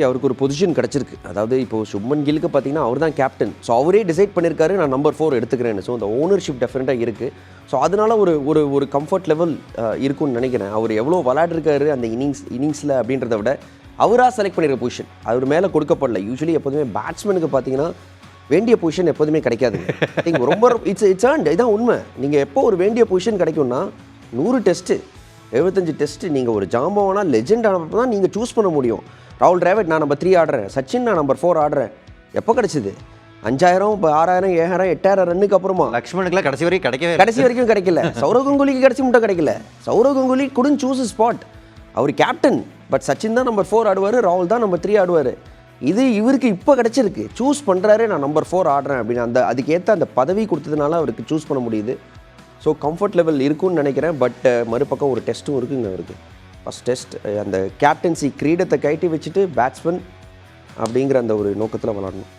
அவருக்கு ஒரு பொசிஷன் கிடச்சிருக்கு. அதாவது இப்போ சுப்மன் கிலுக்கு பார்த்தீங்கன்னா அவர் தான் கேப்டன் ஸோ அவரே டிசைட் பண்ணியிருக்காரு நான் நம்பர் ஃபோர் எடுத்துக்கிறேன்னு. ஸோ அந்த ஓனர்ஷிப் டெஃபினட்டாக இருக்குது ஸோ அதனால ஒரு ஒரு ஒரு கம்ஃபர்ட் லெவல் இருக்கும்னு நினைக்கிறேன். அவர் எவ்வளோ விளையாடிருக்காரு அந்த இன்னிங்ஸ் இன்னிங்ஸில் அப்படின்றத விட அவராக செலக்ட் பண்ணியிருக்க பொசிஷன் அவர் மேலே கொடுக்கப்படல. யூஸ்வலி எப்போதுமே பேட்ஸ்மேனுக்கு பார்த்தீங்கன்னா வேண்டிய பொசிஷன் எப்போதுமே கிடைக்காது. நீங்கள் ரொம்ப இட்ஸ் இட்ஸ் அண்ட் இதான் உண்மை. நீங்கள் எப்போ ஒரு வேண்டிய பொசிஷன் கிடைக்கும்னா நூறு டெஸ்ட்டு எழுபத்தஞ்சு டெஸ்ட்டு நீங்கள் ஒரு ஜாம்பவானா லெஜெண்ட் ஆனப்போ தான் நீங்கள் சூஸ் பண்ண முடியும். ராகுல் டிராவிட் நான் நம்பர் த்ரீ ஆடுறேன். சச்சின் நான் நம்பர் ஃபோர் ஆடுறேன். எப்போ கிடச்சிது? அஞ்சாயிரம் இப்போ ஆறாயிரம் ஏழாயிரம் எட்டாயிரம் ரன்னுக்கு அப்புறமா. லக்ஷ்மணுக்குலாம் கடைசி வரைக்கும் கிடைக்கவே. கடைசி வரைக்கும் கிடைக்கல. சௌரவ் கங்குலிக்கு கிடைச்சி மட்டும் கிடைக்கல. சௌரவ் கங்குலி குடன் சூஸ் ஸ்பாட் அவர் கேப்டன் பட் சச்சின் தான் நம்பர் ஃபோர் ஆடுவார் ராகுல் தான் நம்பர் த்ரீ ஆடுவார். இது இவருக்கு இப்போ கிடைச்சிருக்கு. சூஸ் பண்ணுறாரு நான் நம்பர் ஃபோர் ஆடுறேன் அப்படின்னு அந்த அதுக்கேற்ற அந்த பதவி கொடுத்ததுனால அவருக்கு சூஸ் பண்ண முடியுது. ஸோ கம்ஃபர்ட் லெவல் இருக்கும்னு நினைக்கிறேன் பட் மறுபக்கம் ஒரு டெஸ்ட்டும் இருக்குங்க அவருக்கு. ஃபஸ்ட் டெஸ்ட் eh, அந்த கேப்டன்சி கிரீடத்தை கழட்டி வச்சுட்டு பேட்ஸ்மேன் அப்படிங்கிற அந்த ஒரு நோக்கத்தில் விளாடணும்